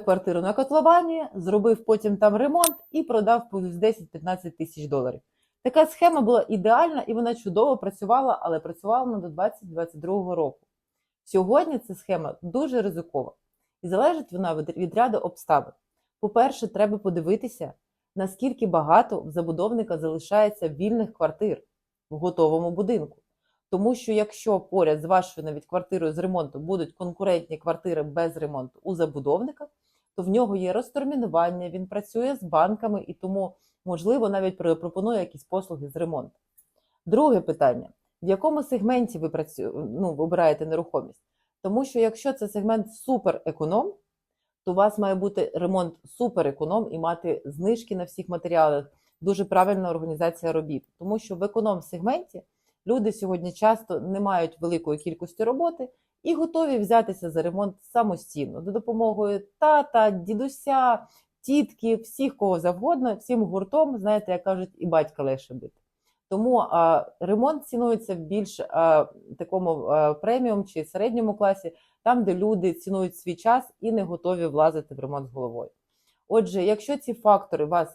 квартиру на котловані, зробив потім там ремонт і продав по 10-15 тисяч доларів. Така схема була ідеальна і вона чудово працювала, але працювала вона до 2022 року. Сьогодні ця схема дуже ризикова і залежить вона від, ряду обставин. По-перше, треба подивитися, наскільки багато в забудовника залишається вільних квартир в готовому будинку. Тому що якщо поряд з вашою навіть квартирою з ремонту будуть конкурентні квартири без ремонту у забудовника, то в нього є розтермінування, він працює з банками і тому, можливо, навіть пропонує якісь послуги з ремонту. Друге питання: в якому сегменті ви працю... ну, обираєте нерухомість? Тому що якщо це сегмент супереконом, то у вас має бути ремонт супереконом і мати знижки на всіх матеріалах, дуже правильна організація робіт. Тому що в економ-сегменті люди сьогодні часто не мають великої кількості роботи і готові взятися за ремонт самостійно за допомогою тата, дідуся, тітки, всіх кого завгодно, всім гуртом, знаєте, як кажуть, і батька легше бити. Тому а, ремонт цінується в більш а, такому а, преміум чи середньому класі, там, де люди цінують свій час і не готові влазити в ремонт з головою. Отже, якщо ці фактори вас